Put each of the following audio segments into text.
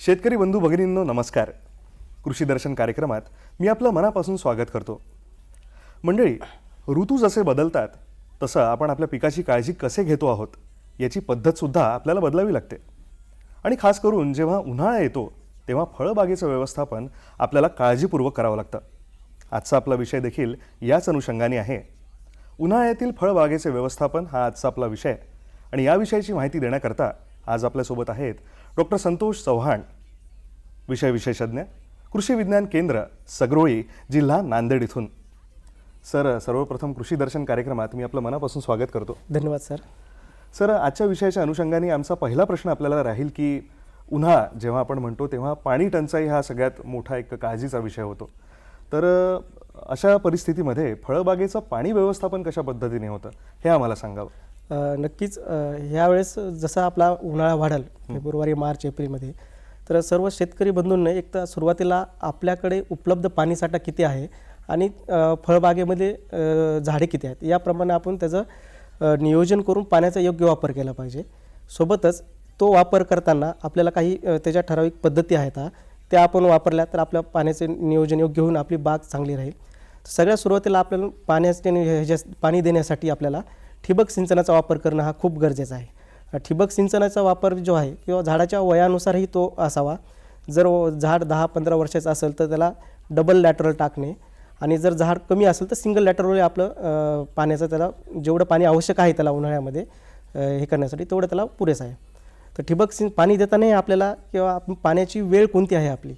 शेतकरी बंधू भगिनींनो नमस्कार. कृषी दर्शन कार्यक्रमात मी आपलं मनापासून स्वागत करतो. मंडळी ऋतू जसे बदलतात तसं आपण आपल्या पिकाची काळजी कसे घेतो आहोत याची पद्धतसुद्धा आपल्याला बदलावी लागते. आणि खास करून जेव्हा उन्हाळा येतो तेव्हा फळबागेचं व्यवस्थापन आपल्याला काळजीपूर्वक करावं लागतं. आजचा आपला विषय देखील याच अनुषंगाने आहे. उन्हाळ्यातील फळबागेचे व्यवस्थापन हा आजचा आपला विषय. आणि या विषयाची माहिती देण्याकरता आज आपल्यासोबत आहेत डॉक्टर संतोष चव्हाण विषय विशेषज्ञ कृषी विज्ञान केंद्र सगरोळी जिल्हा नांदेड इथून. सर सर्वप्रथम कृषी दर्शन कार्यक्रमात मी आपलं मनापासून स्वागत करतो. धन्यवाद सर. सर आजच्या विषयाच्या अनुषंगाने आमचा पहिला प्रश्न आपल्याला राहील की उन्हाळा जेव्हा आपण म्हणतो तेव्हा पाणी टंचाई हा सगळ्यात मोठा एक काळजीचा विषय होतो. तर अशा परिस्थितीमध्ये फळबागेचं पाणी व्यवस्थापन कशा पद्धतीने होतं हे आम्हाला सांगावं. नक्कीच ह्यावेळेस जसा आपला उन्हाळा वाढेल फेब्रुवारी मार्च एप्रिलमध्ये तर सर्व शेतकरी बंधूंना एक तर सुरुवातीला आपल्याकडे उपलब्ध पाणीसाठा किती आहे आणि फळबागेमध्ये झाडे किती आहेत याप्रमाणे आपण त्याचं नियोजन करून पाण्याचा योग्य वापर केला पाहिजे. सोबतच तो वापर करताना आपल्याला काही त्याच्या ठराविक पद्धती आहेत हा त्या आपण वापरल्या तर आपल्या पाण्याचे नियोजन योग्य होऊन आपली बाग चांगली राहील. सगळ्यात सुरुवातीला आपल्याला पाण्याचे ह्याच्या पाणी देण्यासाठी आपल्याला ठिबक सिंचनाचा वापर करणं हा खूप गरजेचा आहे. ठिबक सिंचनाचा वापर जो आहे किंवा झाडाच्या वयानुसारही तो असावा. जर झाड दहा पंधरा वर्षाचं असेल तर त्याला डबल लॅटरल टाकणे आणि जर झाड कमी असेल तर सिंगल लॅटरल आपलं पाण्याचं त्याला जेवढं पाणी आवश्यक आहे त्याला उन्हाळ्यामध्ये हे करण्यासाठी तेवढं त्याला पुरेसं आहे. तर ठिबक सिं पाणी देतानाही आपल्याला किंवा आपण पाण्याची वेळ कोणती आहे आपली?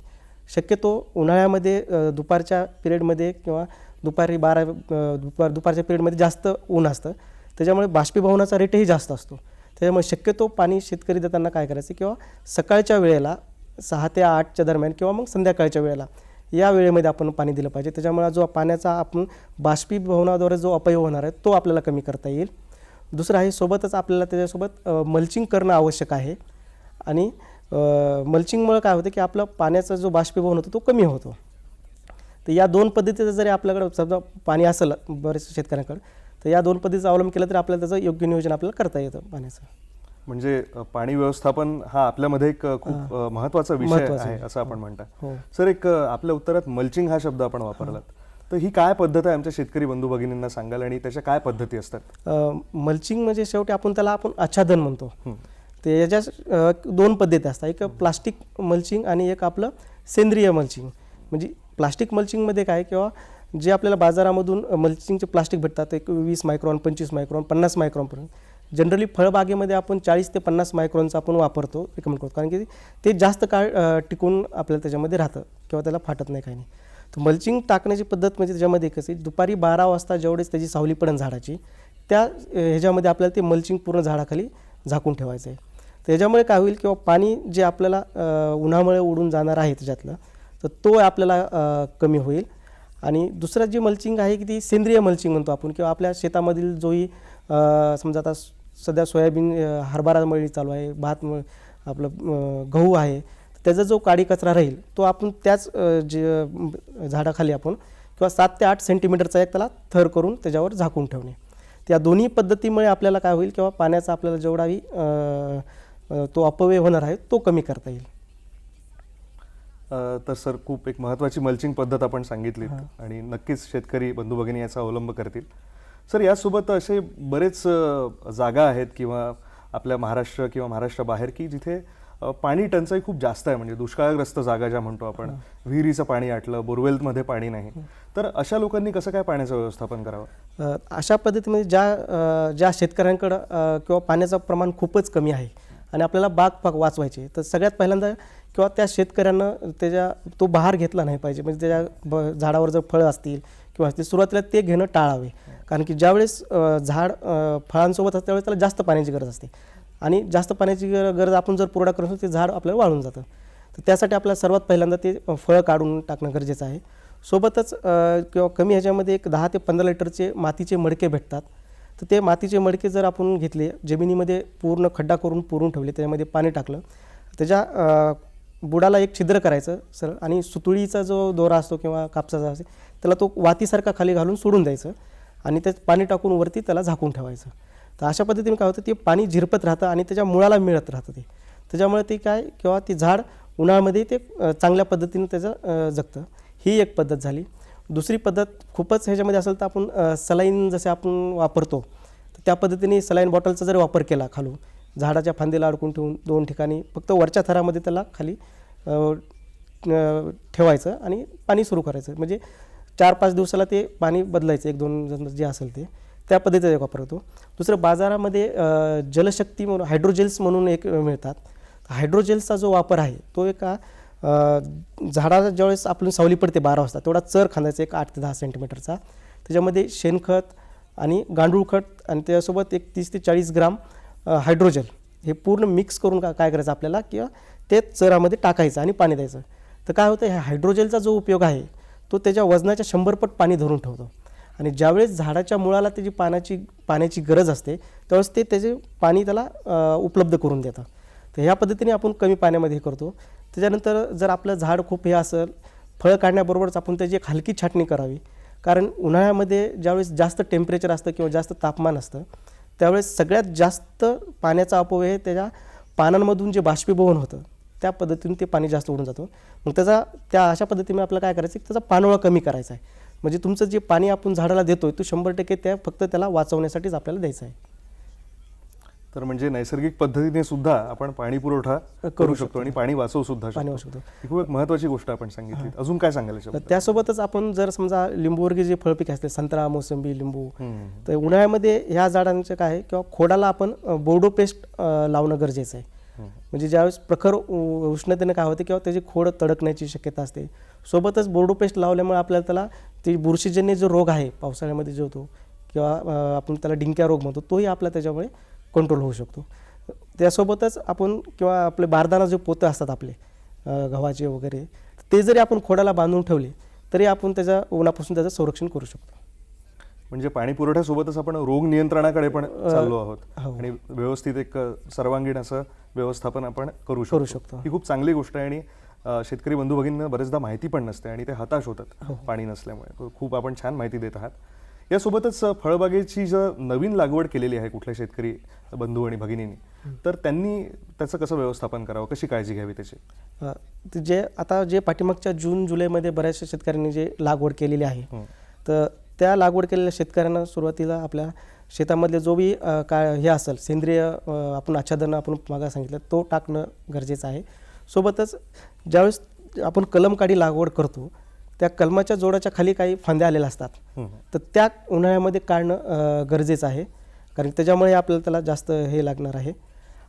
शक्यतो उन्हाळ्यामध्ये दुपारच्या पिरियडमध्ये किंवा दुपारी बारा दुपार दुपारच्या पिरियडमध्ये जास्त ऊन असतं. त्याच्यामुळे बाष्पीभवनाचा रेटही जास्त असतो. त्याच्यामुळे शक्यतो पाणी शेतकरी देताना काय करायचं किंवा सकाळच्या वेळेला सहा ते आठच्या दरम्यान किंवा मग संध्याकाळच्या वेळेला या वेळेमध्ये आपण पाणी दिलं पाहिजे. त्याच्यामुळे जो पाण्याचा आपण बाष्पीभवनाद्वारे जो अपय होणार आहे तो आपल्याला कमी करता येईल. दुसरं आहे सोबतच आपल्याला त्याच्यासोबत मल्चिंग करणं आवश्यक आहे. आणि मल्चिंगमुळं काय होतं की आपलं पाण्याचा जो बाष्पीभवन होतो तो कमी होतो. तर या दोन पद्धतीचं जरी आपल्याकडं समजा पाणी असेल बरेच शेतकऱ्यांकडं तर या दोन पद्धतीचा अवलंब केला तरी आपल्याला त्याचं योग्य नियोजन आपल्याला करता येतं पाण्याचं. म्हणजे पाणी व्यवस्थापन हा आपल्यामध्ये एक खूप महत्त्वाचा विषय आहे. असं आपण म्हणता. हो. सर एक आपल्या उत्तरात मल्चिंग हा शब्द आपण वापरलात. तर ही काय पद्धत आहे आमच्या शेतकरी बंधू भगिनींना सांगाल आणि त्याच्या काय पद्धती असतात? मल्चिंग म्हणजे शेवटी आपण त्याला आपण आच्छादन म्हणतो. हं. ते याच्या दोन पद्धती असतात. एक प्लास्टिक मल्चिंग आणि एक आपलं सेंद्रिय मल्चिंग म्हणजे प्लास्टिक मल्चिंगमध्ये काय किंवा जे आपल्याला बाजारामधून मल्चिंगचे प्लास्टिक भेटतात एक वीस मायक्रॉन पंचवीस मायक्रॉन पन्नास मायक्रॉनपर्यंत. जनरली फळबागेमध्ये आपण चाळीस ते पन्नास मायक्रॉनचा आपण वापरतो रिकमेंड करतो. कारण की ते जास्त काळ टिकून आपल्याला त्याच्यामध्ये राहतं किंवा त्याला फाटत नाही काही नाही. तर मल्चिंग टाकण्याची पद्धत म्हणजे त्याच्यामध्ये कशी दुपारी बारा वाजता जेवढेच त्याची सावली पडण झाडाची त्या ह्याच्यामध्ये आपल्याला ते मल्चिंग पूर्ण झाडाखाली झाकून ठेवायचं आहे त्याच्यामुळे काय होईल किंवा पाणी जे आपल्याला उन्हामुळे उडून जाणार आहे त्याच्यातलं तर तो आपल्याला कमी होईल. आणि दुसरं जे मल्चिंग आहे की ती सेंद्रिय मल्चिंग म्हणतो आपण किंवा आपल्या शेतामधील जोही समजा आता स- सध्या सोयाबीन हरभरा मळी चालू आहे भात मळ आपलं गहू आहे त्याचा जो काडी कचरा राहील तो आपण त्याच जे झाडाखाली आपण किंवा सात ते आठ सेंटीमीटरचा एक त्याला थर करून त्याच्यावर झाकून ठेवणे. त्या दोन्ही पद्धतीमुळे आपल्याला काय होईल किंवा पाण्याचा आपल्याला जेवढाही तो अपव्यय होणार आहे तो कमी करता येईल. तर सर खूप एक महत्वाची मल्चिंग पद्धत आपण सांगितलीत आणि नक्कीच शेतकरी बंधू भगिनी याचा अवलंब करतील. सर यासोबत असे बरेच जागा आहेत किंवा आपल्या महाराष्ट्र किंवा महाराष्ट्राबाहेर की जिथे पाणी टंचाई खूप जास्त आहे. म्हणजे दुष्काळग्रस्त जागा ज्या म्हणतो आपण विहिरीचं पाणी आटलं बोरवेलमध्ये पाणी नाही. तर अशा लोकांनी कसं काय पाण्याचं व्यवस्थापन करावं? अशा पद्धतीमध्ये ज्या ज्या शेतकऱ्यांकडं किंवा पाण्याचं प्रमाण खूपच कमी आहे आणि आपल्याला बाग पाक वाचवायची तर सगळ्यात पहिल्यांदा किंवा त्या शेतकऱ्यानं त्याच्या तो बहार घेतला नाही पाहिजे. म्हणजे त्याच्या ब झाडावर जर फळं असतील किंवा असतील सुरुवातीला ते घेणं टाळावे. कारण की ज्यावेळेस झाड फळांसोबत असते त्यावेळेस त्याला जास्त पाण्याची गरज असते. आणि जास्त पाण्याची गरज आपण जर पुरवठा करत ते झाड आपल्याला वाळून जातं. तर त्यासाठी आपल्याला सर्वात पहिल्यांदा ते फळं काढून टाकणं गरजेचं आहे. सोबतच किंवा कमी ह्याच्यामध्ये एक दहा ते पंधरा लिटरचे मातीचे मडके भेटतात. तर ते मातीचे मडके जर आपण घेतले जमिनीमध्ये पूर्ण खड्डा करून पुरून ठेवले त्याच्यामध्ये पाणी टाकलं त्याच्या बुडाला एक छिद्र करायचं सर आणि सुतुळीचा जो दोरा असतो किंवा कापसाचा असतो त्याला तो वातीसारखा खाली घालून सोडून द्यायचं आणि त्यात पाणी टाकून वरती त्याला झाकून ठेवायचं. तर अशा पद्धतीने काय होतं ते पाणी झिरपत राहतं आणि त्याच्या मुळाला मिळत राहतं ते. त्याच्यामुळे ते काय किंवा ते झाड उन्हाळ्यामध्ये ते चांगल्या पद्धतीने त्याचं जगतं. ही एक पद्धत झाली. दुसरी पद्धत खूपच ह्याच्यामध्ये असेल तर आपण सलाईन जसे आपण वापरतो तर त्या पद्धतीने सलाईन बॉटलचा जर वापर केला खालून झाडाच्या फांदीला अडकून ठेवून दोन ठिकाणी फक्त वरच्या थरामध्ये त्याला खाली ठेवायचं आणि पाणी सुरू करायचं. म्हणजे चार पाच दिवसाला ते पाणी बदलायचं एक दोन जण जे असेल ते. त्या पद्धतीचा एक वापर होतो. दुसरं बाजारामध्ये जलशक्ती म्हणून हायड्रोजेल्स म्हणून एक मिळतात. हायड्रोजेल्सचा जो वापर आहे तो एका झाडाचा झाडाला ज्यावेळेस आपण सावली पडते बारा वाजता तेवढा चर खांदायचा एक आठ ते दहा सेंटीमीटरचा. त्याच्यामध्ये शेणखत आणि गांडूळ खत आणि त्यासोबत एक तीस ते चाळीस ग्राम हायड्रोजल हे पूर्ण मिक्स करून का काय करायचं आपल्याला? किंवा ते चरामध्ये टाकायचं आणि पाणी द्यायचं. तर काय होतं ह्या हायड्रोजेलचा जो उपयोग आहे तो त्याच्या वजनाच्या शंभरपट पाणी धरून ठेवतो. आणि ज्यावेळेस झाडाच्या मुळाला त्याची पाण्याची पाण्याची गरज असते त्यावेळेस ते त्याचे पाणी त्याला उपलब्ध करून देतं. तर ह्या पद्धतीने आपण कमी पाण्यामध्ये हे करतो. त्याच्यानंतर जर आपलं झाड खूप हे असेल फळं काढण्याबरोबरच आपण त्याची एक हलकी छाटणी करावी. कारण उन्हाळ्यामध्ये ज्यावेळेस जास्त टेम्परेचर असतं किंवा जास्त तापमान असतं त्यावेळेस सगळ्यात जास्त पाण्याचा अपव्यय त्याच्या पानांमधून जे बाष्पीभवन होतं त्या पद्धतीने ते पाणी जास्त उडून जातं. मग त्याचा त्या अशा पद्धतीने आपल्याला काय करायचं की त्याचा पानोळा कमी करायचा आहे. म्हणजे तुमचं जे पाणी आपण झाडाला देतोय तो शंभर टक्के त्या फक्त त्याला वाचवण्यासाठीच आपल्याला द्यायचं आहे. तर म्हणजे नैसर्गिक पद्धतीने सुद्धा आपण पाणी पुरवठा करू शकतो आणि पाणी वाचवू सुद्धा पाणी शकतो. ही खूप एक महत्वाची गोष्ट आपण सांगितली अजून काय सांगायला? त्यासोबतच आपण जर समजा लिंबूवर्गीय जे फळपीक असते संत्रा मोसंबी लिंबू. तर उन्हाळ्यामध्ये ह्या झाडांचं काय आहे किंवा खोडाला आपण बोर्डो पेस्ट लावणं गरजेचं आहे. म्हणजे ज्यावेळेस प्रखर उष्णतेने काय होते किंवा त्याची खोड तडकण्याची शक्यता असते. सोबतच बोर्डो पेस्ट लावल्यामुळे आपल्याला त्याला ते बुरशीजन्य जो रोग आहे पावसाळ्यामध्ये जो होतो किंवा आपण त्याला डिंक्या रोग म्हणतो तोही आपला त्याच्यामुळे कंट्रोल होऊ शकतो त्यासोबतच आपण किंवा आपले बारदाना जे पोतं असतात आपले गव्हाचे वगैरे ते जरी आपण खोडाला बांधून ठेवले तरी आपण त्याच्या उन्हापासून त्याचं संरक्षण करू शकतो म्हणजे पाणी पुरवठ्यासोबतच आपण रोग नियंत्रणाकडे पण चाललो आहोत हो. आणि व्यवस्थित एक सर्वांगीण असं व्यवस्थापन आपण करू करू शकतो शकतो. ही खूप चांगली गोष्ट आहे आणि शेतकरी बंधू भगिनींना बरेचदा माहिती पण नसते आणि ते हताश होतात हो. पाणी नसल्यामुळे खूप आपण छान माहिती देत आहात यासोबतच फळबागेची जर नवीन लागवड केलेली आहे कुठल्या शेतकरी बंधू आणि भगिनींनी तर त्यांनी त्याचं कसं व्यवस्थापन करावं? कशी काळजी घ्यावी त्याची? जे आता जे पाठीमागच्या जून जुलैमध्ये बऱ्याचशा शेतकऱ्यांनी जे लागवड केलेली आहे. तर त्या लागवड केलेल्या शेतकऱ्यांना सुरुवातीला आपल्या शेतामधले जो बी काय हे असेल सेंद्रिय आपण आच्छादन आपण मागा सांगितलं तो टाकणं गरजेचं आहे. सोबतच ज्यावेळेस आपण कलमकाडी लागवड करतो त्या कलमाच्या जोडाच्या खाली काही फांद्या आलेल्या असतात. तर त्या उन्हाळ्यामध्ये काढणं गरजेचं आहे. कारण त्याच्यामुळे आपल्याला त्याला जास्त हे लागणार आहे.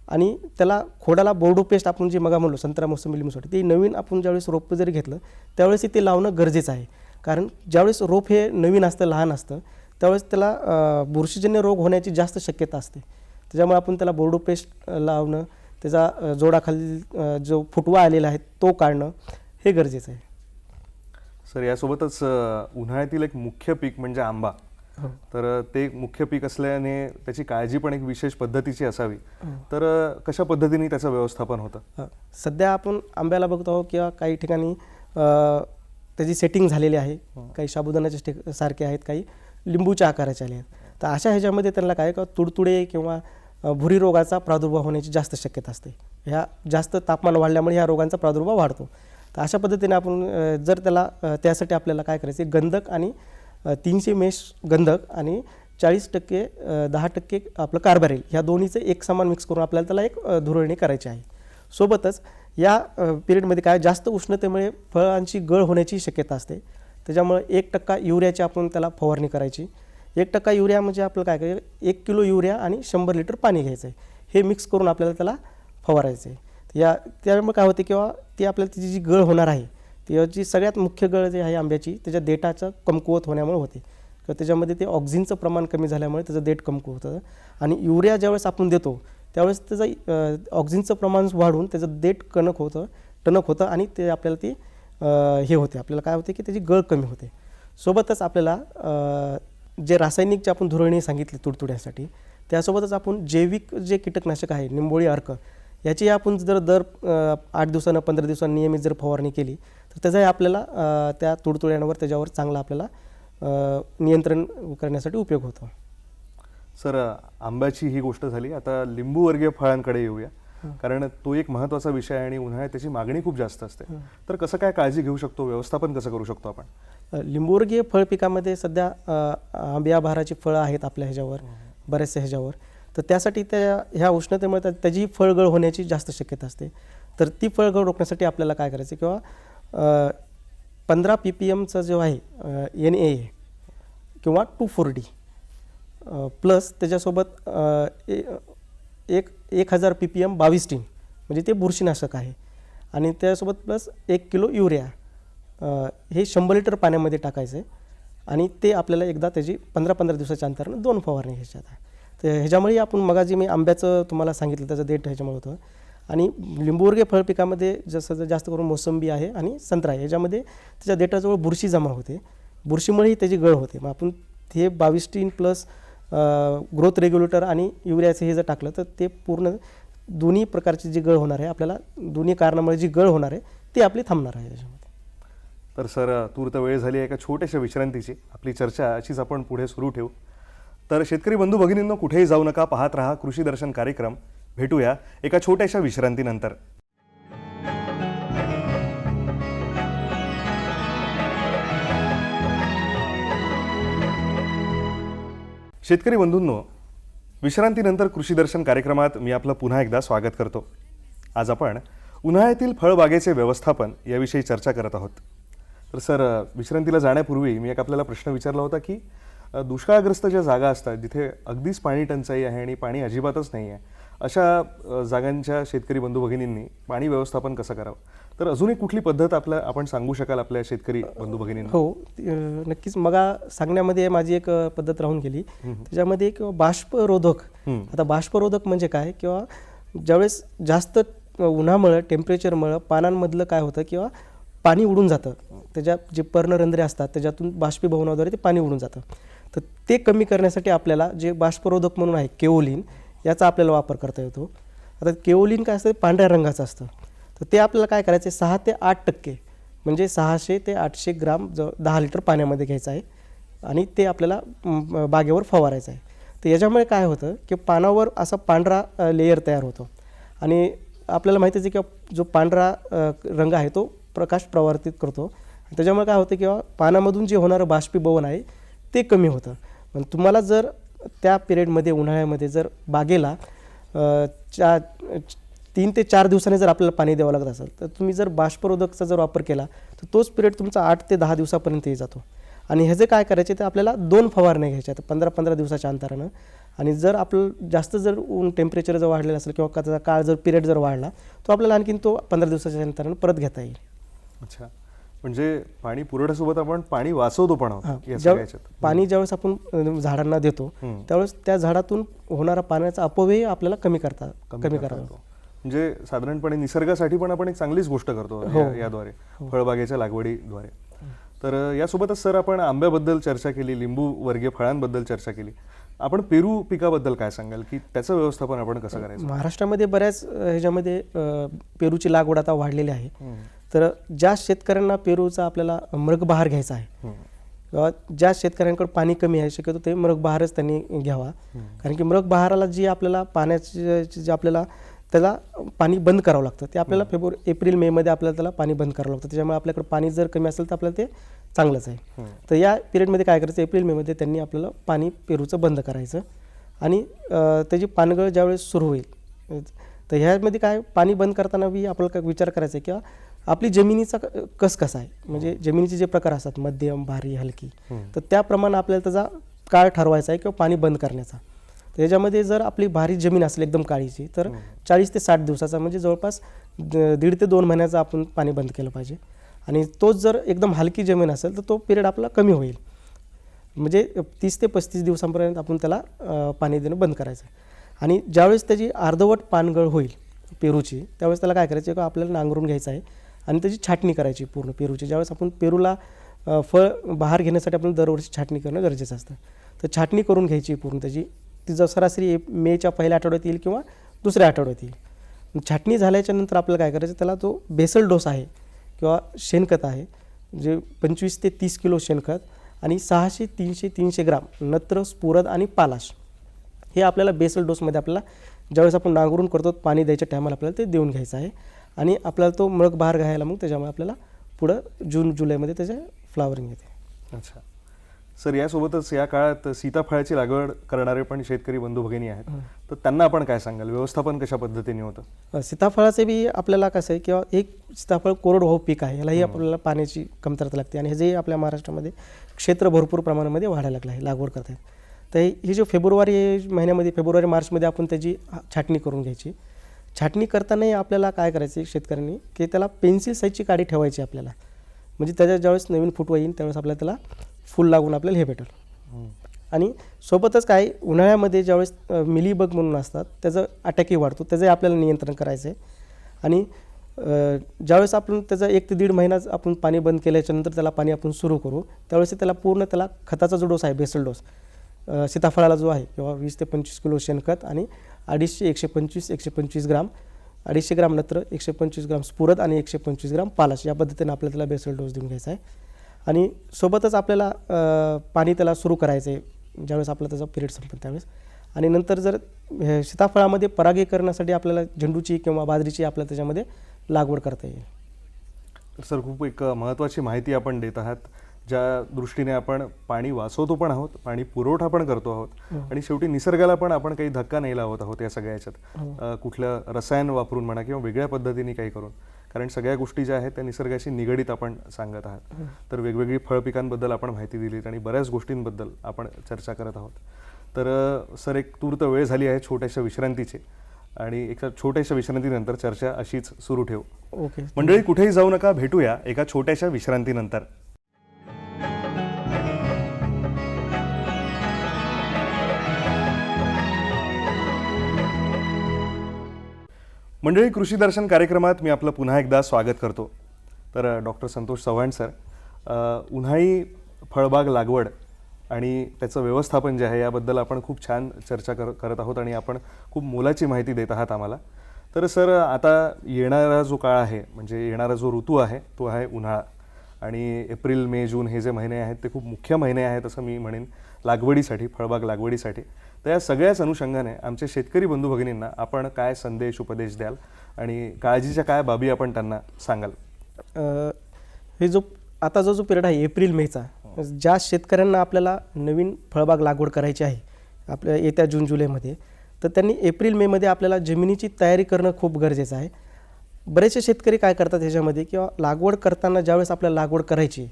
आणि त्याला खोडाला बोर्डो पेस्ट आपण जे मगा म्हणलो संत्रा मोसंबी लिंबूसाठी ते नवीन आपण ज्यावेळेस रोप जरी घेतलं त्यावेळेस ते लावणं गरजेचं आहे. कारण ज्यावेळेस रोप हे नवीन असतं लहान असतं त्यावेळेस त्याला बुरशीजन्य रोग होण्याची जास्त शक्यता असते. त्याच्यामुळे आपण त्याला बोर्डो पेस्ट लावणं त्याचा जोडाखाली जो फुटवा आलेला आहे तो काढणं हे गरजेचं आहे. सर यासोबतच उन्हाळ्यातील एक मुख्य पीक म्हणजे आंबा. हो. तर ते एक मुख्य पीक असल्याने त्याची काळजी पण एक विशेष पद्धतीची असावी. हो. तर कशा पद्धतीने त्याचं व्यवस्थापन होतं? सध्या आपण आंब्याला बघतो आहोत किंवा काही ठिकाणी त्याची सेटिंग झालेली आहे. काही साबुदाण्याचे स्टिक सारखे आहेत काही लिंबूच्या आकाराचे आले आहेत. तर अशा ह्याच्यामध्ये त्यांना काय का तुडतुडे किंवा भुरी रोगाचा प्रादुर्भाव होण्याची जास्त शक्यता असते. ह्या जास्त तापमान वाढल्यामुळे ह्या रोगांचा प्रादुर्भाव वाढतो. तर अशा पद्धतीने आपण जर त्याला त्यासाठी आपल्याला काय करायचं गंधक आणि तीनशे मेष गंधक आणि चाळीस टक्के दहा टक्के आपलं कार्बारेल ह्या दोन्हीचं एक समान मिक्स करून आपल्याला त्याला एक धुरळणी करायची आहे. सोबतच या पिरियडमध्ये काय जास्त उष्णतेमुळे फळांची गळ होण्याची शक्यता असते. त्याच्यामुळे एक टक्का युरियाची आपण त्याला फवारणी करायची. एक टक्का युरिया म्हणजे आपलं काय करायचं एक किलो युरिया आणि शंभर लिटर पाणी घ्यायचं आहे हे मिक्स करून आपल्याला त्याला फवारायचं आहे या त्यामुळे काय होते किंवा ती आपल्याला तिची जी गळ होणार आहे त्याची सगळ्यात मुख्य गळ जी आहे आंब्याची त्याच्या देठाचं कमकुवत होण्यामुळे होते. किंवा त्याच्यामध्ये ते ऑक्झिनचं प्रमाण कमी झाल्यामुळे त्याचं देठ कमकुवत होतं. आणि युरिया ज्यावेळेस आपण देतो त्यावेळेस त्याचं ऑक्झिनचं प्रमाण वाढून त्याचं देठ कणक होतं टणक होतं आणि ते आपल्याला ती हे होते. आपल्याला काय होते की त्याची गळ कमी होते. सोबतच आपल्याला जे रासायनिक जे आपण धुरणी सांगितले तुडतुड्यासाठी त्यासोबतच आपण जैविक जे कीटकनाशक आहे निंबोळी अर्क याची आपण जर दर आठ दिवसानं पंधरा दिवसांनी नियमित जर फवारणी केली तर त्याचाही आपल्याला त्या तुडतुड्यांवर त्याच्यावर चांगला आपल्याला नियंत्रण करण्यासाठी उपयोग होतो. सर आंब्याची ही गोष्ट झाली. आता लिंबू वर्गीय फळांकडे येऊया. कारण तो एक महत्त्वाचा विषय आहे आणि उन्हाळ्यात त्याची मागणी खूप जास्त असते. तर कसं काय काळजी घेऊ शकतो? व्यवस्थापन कसं करू शकतो आपण? लिंबूवर्गीय फळ पिकामध्ये सध्या आंब्या बहाराची फळं आहेत आपल्या ह्याच्यावर बऱ्याचशा ह्याच्यावर. तर त्यासाठी त्या ह्या उष्णतेमुळे त्या- त्याची फळगळ होण्याची जास्त शक्यता असते. तर ती फळगळ रोखण्यासाठी आपल्याला काय करायचं किंवा पंधरा पी पी एमचं जो आहे एन ए किंवा टू फोर डी प्लस त्याच्यासोबत ए- एक एक हजार पी पी एम बावीस टीन म्हणजे ते बुरशीनाशक आहे. आणि त्यासोबत प्लस एक किलो युरिया हे शंभर लिटर पाण्यामध्ये टाकायचं आहे. आणि ते आपल्याला एकदा त्याची पंधरा पंधरा दिवसाच्या अंतरानं दोन फवारणी घ्यायच्या आहे. तर ह्याच्यामुळे आपण मगाजी मी आंब्याचं तुम्हाला सांगितलं त्याचं देठ ह्याच्यामुळे होतं. आणि लिंबूवर्गीय फळ पिकामध्ये जसं जास्त करून मोसंबी आहे आणि संत्रा आहे ह्याच्यामध्ये त्याच्या देठाजवळ बुरशी जमा होते. बुरशीमुळेही त्याची गळ होते. मग आपण ते बावीस टीन प्लस ग्रोथ रेग्युलेटर आणि युरियाचं हे जर टाकलं तर ते पूर्ण दोन्ही प्रकारची जी गळ होणार आहे आपल्याला दोन्ही कारणामुळे जी गळ होणार आहे ती आपली थांबणार आहे याच्यामध्ये. तर सर तूर्त वेळ झाली आहे एका छोट्याशा विश्रांतीची? आपली चर्चा अशीच आपण पुढे सुरू ठेवू. तर शेतकरी बंधू भगिनींनो कुठेही जाऊ नका पाहत रहा कृषी दर्शन कार्यक्रम. भेटूया एका छोट्याशा विश्रांतीनंतर. शेतकरी बंधूंनो विश्रांतीनंतर कृषी दर्शन कार्यक्रमात मी आपलं पुन्हा एकदा स्वागत करतो. आज आपण उन्हाळ्यातील फळबागेचे व्यवस्थापन याविषयी चर्चा करत आहोत. तर सर विश्रांतीला जाण्यापूर्वी मी एक आपल्याला प्रश्न विचारला होता की दुष्काळग्रस्त ज्या जागा असतात जिथे अगदीच पाणी टंचाई आहे आणि पाणी अजिबातच नाही आहे. अशा जागांच्या शेतकरी बंधू भगिनींनी पाणी व्यवस्थापन कसं करावं? तर अजून एक कुठली पद्धत आपल्या आपण सांगू शकाल आपल्या शेतकरी बंधू भगिनींना? हो नक्कीच. मगा सांगण्यामध्ये माझी एक पद्धत राहून गेली. त्याच्यामध्ये किंवा बाष्परोधक. आता बाष्परोधक म्हणजे काय? किंवा ज्यावेळेस जास्त उन्हामुळं टेम्परेचरमुळं पानांमधलं काय होतं किंवा पाणी उडून जातं. त्याच्या जे पर्णरंध्रे असतात त्याच्यातून बाष्पीभवनाद्वारे ते पाणी उडून जातं. तर ते कमी करण्यासाठी आपल्याला जे बाष्परोधक म्हणून आहे केओलिन याचा आपल्याला वापर करता येतो. आता केओलिन काय असतं? ते पांढऱ्या रंगाचं असतं. तर ते आपल्याला काय करायचं आहे? सहा ते आठ टक्के म्हणजे सहाशे ते आठशे ग्राम ज दहा लिटर पाण्यामध्ये घ्यायचं आहे आणि ते आपल्याला बागेवर फवारायचं आहे. तर याच्यामुळे काय होतं की पानावर असा पांढरा लेयर तयार होतो. आणि आपल्याला माहितीच आहे की जो पांढरा रंग आहे तो प्रकाश प्रवर्तित करतो. आणि त्याच्यामुळे काय होतं किंवा पानामधून जे होणारं बाष्पीभवन आहे ते कमी होतं. पण तुम्हाला जर त्या पिरियडमध्ये उन्हाळ्यामध्ये जर बागेला चा तीन ते चार दिवसांनी जर आपल्याला पाणी द्यावं लागत असेल तर तुम्ही जर बाष्परोधकचा जर वापर केला तर तोच पिरियड तुमचा आठ ते दहा दिवसापर्यंतही जातो. आणि ह्याचे काय करायचे तर आपल्याला दोन फवारण्या घ्यायच्या आहेत पंधरा पंधरा दिवसाच्या अंतरानं. आणि जर आपलं जास्त जर ऊन टेम्परेचर जर वाढलेलं असेल किंवा त्याचा काळ जर पिरियड जर वाढला तो आपल्याला आणखीन तो पंधरा दिवसाच्या अंतरानं परत घेता येईल. अच्छा. म्हणजे पाणी पुरवठ्यासोबत आपण पाणी वाचवतो पण आहोत हां. या ज्या सगळ्याच्यात. पाणी ज्यावेळेस आपण अ, झाडांना देतो. त्यावेळेस त्या झाडातून होणारा पाण्याचा अपव्यय आपल्याला कमी करता कमी करता येतो. म्हणजे साधारणपणे निसर्गासाठी पण आपण एक चांगलीच गोष्ट करतो हो. या- याद्वारे फळबागेच्या लागवडीद्वारे. तर अ, यासोबतच सर आपण आंब्याबद्दल चर्चा केली लिंबू वर्गीय फळांबद्दल चर्चा केली. आपण पेरू पिकाबद्दल काय सांगाल? की त्याचं व्यवस्थापन आपण कसं करायचं? महाराष्ट्रामध्ये बऱ्याच अ, ह्याच्यामध्ये अ, पेरूची लागवड आता वाढलेली आहे. तर ज्या शेतकऱ्यांना पेरूचा आपल्याला मृगबहार घ्यायचा आहे. किंवा ज्या शेतकऱ्यांकडे पाणी कमी आहे शक्यतो ते मृगबहारच त्यांनी घ्यावा. कारण की मृगबहाराला जी आपल्याला पाण्याची जे आपल्याला त्याला पाणी बंद करावं लागतं ते आपल्याला फेब्रुवारी एप्रिल मेमध्ये आपल्याला त्याला पाणी बंद करावं लागतं. त्याच्यामुळे आपल्याकडे पाणी जर कमी असेल तर आपल्याला ते चांगलंच आहे. तर या पिरियडमध्ये काय करायचं एप्रिल मेमध्ये त्यांनी आपल्याला पाणी पेरूचं बंद करायचं. आणि त्याची पानगळ ज्यावेळेस सुरू होईल तर ह्यामध्ये काय पाणी बंद करताना बी आपल्याला काय विचार करायचा आहे किंवा आपली जमिनीचा कस कसा आहे? म्हणजे जमिनीचे जे प्रकार असतात मध्यम भारी हलकी. तर त्याप्रमाणे आपल्याला त्याचा काळ ठरवायचा आहे किंवा पाणी बंद करण्याचा. तर याच्यामध्ये जर आपली भारी जमीन असेल एकदम काळीची तर चाळीस ते साठ दिवसाचा म्हणजे जवळपास दीड ते दोन महिन्याचं आपण पाणी बंद केलं पाहिजे. आणि तोच जर एकदम हलकी जमीन असेल तर तो पिरियड आपला कमी होईल. म्हणजे तीस ते पस्तीस दिवसांपर्यंत आपण त्याला पाणी देणं बंद करायचं आणि ज्यावेळेस त्याची अर्धवट पानगळ होईल पेरूची त्यावेळेस त्याला काय करायचं का आपल्याला नांगरून घ्यायचं आहे. आणि त्याची छाटणी करायची पूर्ण पेरूची. ज्यावेळेस आपण पेरूला फळ बहार घेण्यासाठी आपण दरवर्षी छाटणी करणं गरजेचं असतं. तर छाटणी करून घ्यायची पूर्ण त्याची. तिचा सरासरी मेच्या पहिल्या आठवड्यात येईल किंवा दुसऱ्या आठवड्यात येईल. छाटणी झाल्याच्यानंतर आपल्याला काय करायचं त्याला तो बेसल डोस आहे किंवा शेणखत आहे जे पंचवीस ते तीस किलो शेणखत आणि सहाशे तीनशे तीनशे ग्राम नत्र स्पुरद आणि पालाश हे आपल्याला बेसल डोसमध्ये आपल्याला ज्यावेळेस आपण नांगरून करतो पाणी द्यायच्या टायमाला आपल्याला ते देऊन घ्यायचं आहे. आणि आपल्याला तो मळक बाहेर घ्यायला मग त्याच्यामुळे आपल्याला पुढं जून जुलैमध्ये त्याचे फ्लावरिंग येते. अच्छा. सर यासोबतच या काळात सीताफळाची लागवड करणारे पण शेतकरी बंधू भगिनी आहेत. तर त्यांना आपण काय सांगाल? व्यवस्थापन कशा पद्धतीने होतं? सीताफळाचे बी आपल्याला कसं आहे किंवा एक सीताफळ कोरडवाहू पीक आहे यालाही आपल्याला पाण्याची कमतरता लागते आणि हे जे आपल्या महाराष्ट्रामध्ये क्षेत्र भरपूर प्रमाणामध्ये वाढायला लागलं आहे लागवड करत आहेत तर हे जे फेब्रुवारी महिन्यामध्ये फेब्रुवारी मार्चमध्ये आपण त्याची छाटणी करून घ्यायची. छाटणी करतानाही आपल्याला काय करायचं आहे शेतकऱ्यांनी? की त्याला पेन्सिल साईजची काडी ठेवायची आपल्याला. म्हणजे त्याच्या ज्यावेळेस नवीन फुटवा येईल त्यावेळेस आपल्याला त्याला फुल लागून आपल्याला हे भेटेल. आणि सोबतच काय उन्हाळ्यामध्ये ज्यावेळेस मिलीबग म्हणून असतात त्याचं अटॅकही वाढतो त्याचंही आपल्याला नियंत्रण करायचं आहे. आणि ज्यावेळेस आपण त्याचा एक ते दीड महिना आपण पाणी बंद केल्याच्यानंतर त्याला पाणी आपण सुरू करू त्यावेळेस त्याला पूर्ण त्याला खताचा जो डोस आहे बेसल डोस सीताफळाला जो आहे किंवा वीस ते पंचवीस किलो शेणखत आणि अडीचशे एकशे पंचवीस एकशे पंचवीस ग्राम. अडीचशे ग्राम नत्र एकशे पंचवीस ग्राम स्फुरद आणि एकशे पंचवीस ग्राम पालाश. या पद्धतीने आपल्याला त्याला बेसल डोस देऊन घ्यायचा आहे. आणि सोबतच आपल्याला पाणी त्याला सुरू करायचं आहे ज्यावेळेस आपला त्याचा पिरियड संपेल त्यावेळेस. आणि नंतर जर हे सीताफळामध्ये परागीकरणासाठी आपल्याला झेंडूची किंवा बाजरीची आपल्याला त्याच्यामध्ये लागवड करता येईल. सर खूप एक महत्त्वाची माहिती आपण देत आहात. ज्या दृष्टीने आपण पाणी वाचवतो पण आहोत पाणी पुरवठा पण करतो आहोत आणि शेवटी निसर्गाला पण आपण काही धक्का नाही लावत आहोत या सगळ्या याच्यात. अ, कुठलं रसायन वापरून म्हणा किंवा वेगळ्या पद्धतीने काही करून. कारण सगळ्या गोष्टी ज्या आहेत त्या निसर्गाशी निगडीत आपण सांगत आहात. तर वेगवेगळी फळपिकांबद्दल आपण माहिती दिलीत आणि बऱ्याच गोष्टींबद्दल आपण चर्चा करत आहोत. तर सर एक तूर्त वेळ झाली आहे छोट्याशा विश्रांतीची आणि एका छोट्याशा विश्रांतीनंतर चर्चा अशीच सुरू ठेवू. ओके. मंडळी कुठेही जाऊ नका भेटूया एका छोट्याशा विश्रांतीनंतर. मंडळी कृषी दर्शन कार्यक्रमात मी आपलं पुन्हा एकदा स्वागत करतो. तर डॉक्टर संतोष चव्हाण सर उन्हाळी फळबाग लागवड आणि त्याचं व्यवस्थापन जे आहे याबद्दल आपण खूप छान चर्चा कर करत आहोत आणि आपण खूप मोलाची माहिती देत आहात आम्हाला. तर सर आता येणारा जो काळ आहे म्हणजे येणारा जो ऋतू आहे तो आहे उन्हाळा. आणि एप्रिल मे जून हे जे महिने आहेत ते खूप मुख्य महिने आहेत असं मी म्हणेन. लागवडीसाठी फळबाग लागवडीसाठी. तर या सगळ्याच अनुषंगाने आमच्या शेतकरी बंधू भगिनींना आपण काय संदेश उपदेश द्याल आणि काळजीच्या काय बाबी आपण त्यांना सांगाल? हे जो आता जो जो पिरियड आहे एप्रिल मेचा ज्या शेतकऱ्यांना आपल्याला नवीन फळबाग लागवड करायची आहे आपल्या येत्या जून जुलैमध्ये तर त्यांनी एप्रिल मेमध्ये आपल्याला जमिनीची तयारी करणं खूप गरजेचं आहे. बरेचसे शेतकरी काय करतात ह्याच्यामध्ये किंवा लागवड करताना ज्यावेळेस आपल्याला लागवड करायची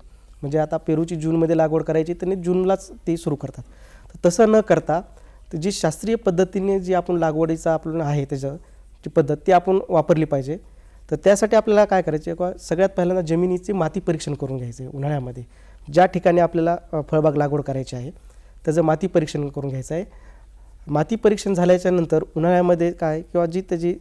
म्हणजे आता पेरूची जूनमध्ये लागवड करायची त्यांनी जूनलाच ती सुरू करतात. तर तसं न करता तर जी शास्त्रीय पद्धतीने जी आपण लागवडीचा आपलं आहे त्याचं जी पद्धत ती आपण वापरली पाहिजे. तर त्यासाठी आपल्याला काय करायचे किंवा सगळ्यात पहिल्यांदा जमिनीचे माती परीक्षण करून घ्यायचे उन्हाळ्यामध्ये. ज्या ठिकाणी आपल्याला फळबाग लागवड करायची आहे त्याचं माती परीक्षण करून घ्यायचं आहे माती परीक्षण झाल्याच्यानंतर उन्हाळ्यामध्ये काय किंवा जी त्याची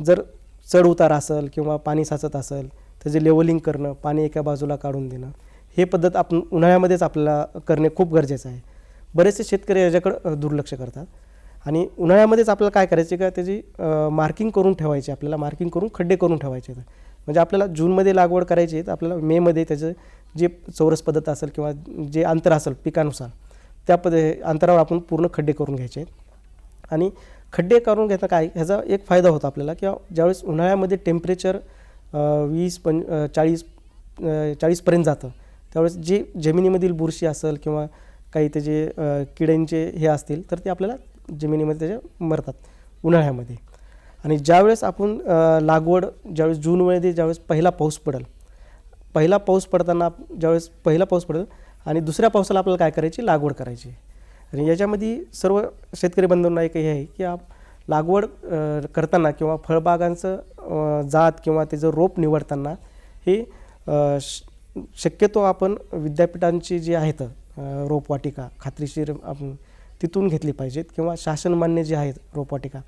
जर चढ उतार असेल किंवा पाणी साचत असेल त्याचे लेवलिंग करणं पाणी एका बाजूला काढून देणं हे पद्धत आपण उन्हाळ्यामध्येच आपल्याला करणे खूप गरजेचं आहे. बरेचसे शेतकरी याच्याकडं दुर्लक्ष करतात. आणि उन्हाळ्यामध्येच आपल्याला काय करायचे का त्याची मार्किंग करून ठेवायची आपल्याला मार्किंग करून खड्डे करून ठेवायचे आहेत. म्हणजे आपल्याला जूनमध्ये लागवड करायची आहे तर आपल्याला मेमध्ये त्याचं जे चौरस पद्धत असेल किंवा जे अंतर असेल पिकानुसार त्या पद अंतरावर आपण पूर्ण खड्डे करून घ्यायचे आहेत. आणि खड्डे करून घेता काय ह्याचा एक फायदा होतो आपल्याला किंवा ज्यावेळेस उन्हाळ्यामध्ये टेम्परेचर वीस पं चाळीस चाळीसपर्यंत जातं त्यावेळेस जे जमिनीमधील बुरशी असेल किंवा काही त्याचे किड्यांचे हे असतील तर ते आपल्याला जमिनीमध्ये त्याचे मरतात उन्हाळ्यामध्ये. आणि ज्यावेळेस आपण लागवड ज्यावेळेस जूनमध्ये ज्यावेळेस पहिला पाऊस पडेल पहिला पाऊस पडताना ज्यावेळेस पहिला पाऊस पडेल आणि दुसऱ्या पावसाला आपल्याला काय करायची? लागवड करायची. आणि याच्यामध्ये सर्व शेतकरी बंधूंना एक हे आहे की आप लागवड करताना किंवा फळबागांचं जात किंवा त्याचं रोप निवडताना हे श- शक्यतो आपण विद्यापीठांची जी आहेत रोपवाटिका खात्रीशीर आपण तिथून घेतली पाहिजेत किंवा शासनमान्य जे आहेत रोपवाटिका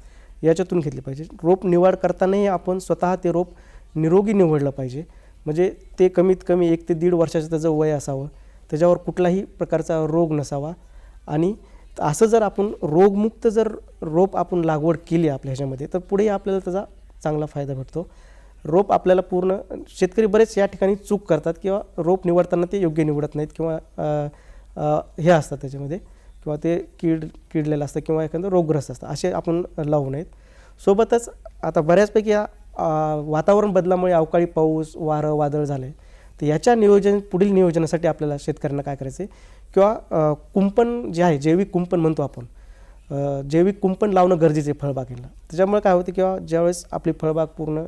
याच्यातून घेतली पाहिजे रोप निवड करतानाही आपण स्वतः ते रोप निरोगी निवडलं पाहिजे. म्हणजे ते कमीत कमी एक ते दीड वर्षाचं त्याचं वय असावं. त्याच्यावर कुठलाही प्रकारचा रोग नसावा. आणि असं जर आपण रोगमुक्त जर रोप आपण लागवड केली आपल्या ह्याच्यामध्ये तर पुढेही आपल्याला त्याचा चांगला फायदा भेटतो. रोप आपल्याला पूर्ण शेतकरी बरेच या ठिकाणी चूक करतात किंवा रोप निवडताना ते योग्य निवडत नाहीत किंवा हे असतात त्याच्यामध्ये किंवा ते कीड किडलेलं असतं किंवा एखादं रोगग्रस्त असतं असे आपण लावू नयेत. सोबतच आता बऱ्याचपैकी या वातावरण बदलामुळे अवकाळी पाऊस वारं वादळ झाले तर याच्या नियोजन पुढील नियोजनासाठी आपल्याला शेतकऱ्यांना काय करायचं आहे किंवा कुंपण जे आहे जैविक कुंपण म्हणतो आपण जैविक कुंपण लावणं गरजेचं आहे फळबागेला. त्याच्यामुळे काय होतं किंवा ज्यावेळेस आपली फळबाग पूर्ण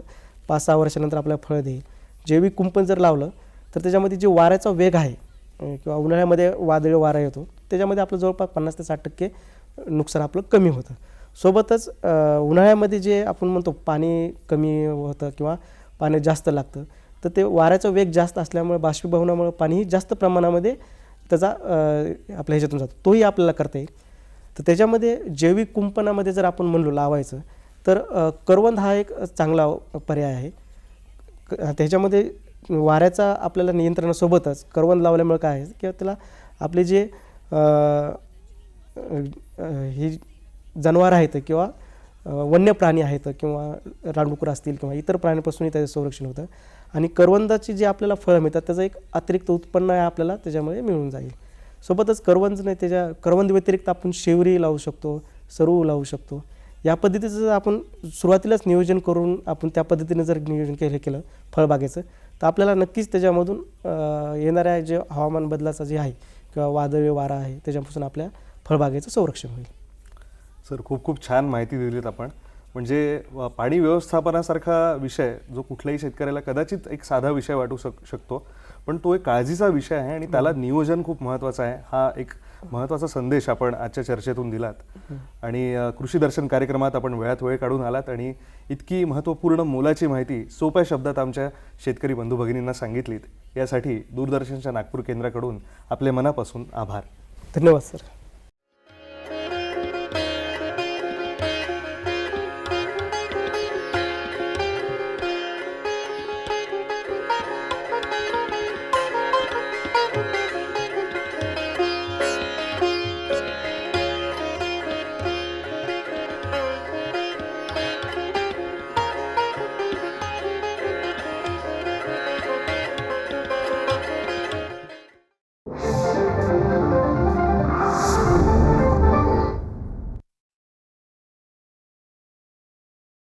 पाच सहा वर्षानंतर आपल्याला फळ देईल जैविक कुंपण जर लावलं तर त्याच्यामध्ये जे वाऱ्याचा वेग आहे किंवा उन्हाळ्यामध्ये वादळी वारा येतो. त्याच्यामध्ये आपलं जवळपास पन्नास ते साठ टक्के नुकसान आपलं कमी होतं. सोबतच उन्हाळ्यामध्ये जे आपण म्हणतो पाणी कमी होतं किंवा पाणी जास्त लागतं तर ते वाऱ्याचा वेग जास्त असल्यामुळे बाष्पीभवनामुळे पाणीही जास्त प्रमाणामध्ये त्याचा आपल्या ह्याच्यातून जातो. तोही आपल्याला करता येईल. तर त्याच्यामध्ये जैविक कुंपणामध्ये जर आपण म्हणलो लावायचं तर करवंद हा एक चांगला पर्याय आहे. क- त्याच्यामध्ये वाऱ्याचा आपल्याला नियंत्रणासोबतच करवंद लावल्यामुळे काय आहे? किंवा त्याला आपले जे हे ही जनावर आहेत किंवा वन्य प्राणी आहेत किंवा रानडुकरं असतील किंवा इतर प्राण्यांपासूनही त्याचं संरक्षण होतं. आणि करवंदाची जी आपल्याला फळं मिळतात त्याचं एक अतिरिक्त उत्पन्न आहे आपल्याला त्याच्यामध्ये मिळून जाईल. सोबतच करवंद नाही त्याच्या करवंद व्यतिरिक्त आपण शेवरी लावू शकतो सरू लावू शकतो. या पद्धतीचं जर आपण सुरुवातीलाच नियोजन करून आपण त्या पद्धतीने जर नियोजन केलं केलं फळबागेचं तर आपल्याला नक्कीच त्याच्यामधून येणाऱ्या जे हवामान बदलाचा जे आहे किंवा वादळी वारा आहे त्याच्यापासून आपल्या फळबागेचं संरक्षण होईल. सर खूप खूप छान माहिती दिलीत आपण. म्हणजे पाणी व्यवस्थापनासारखा विषय जो कुठल्याही शेतकऱ्याला कदाचित एक साधा विषय वाटू शक शकतो पण तो एक काळजीचा विषय आहे आणि त्याला नियोजन खूप महत्त्वाचं आहे. हा एक महत्त्वाचा संदेश आपण आजच्या चर्चेतून दिलात. आणि कृषी दर्शन कार्यक्रमात आपण वेळात वेळ काढून आलात आणि इतकी महत्त्वपूर्ण मोलाची माहिती सोप्या शब्दात आमच्या शेतकरी बंधू भगिनींना सांगितलीत. यासाठी दूरदर्शनच्या नागपूर केंद्राकडून आपले मनापासून आभार. धन्यवाद सर.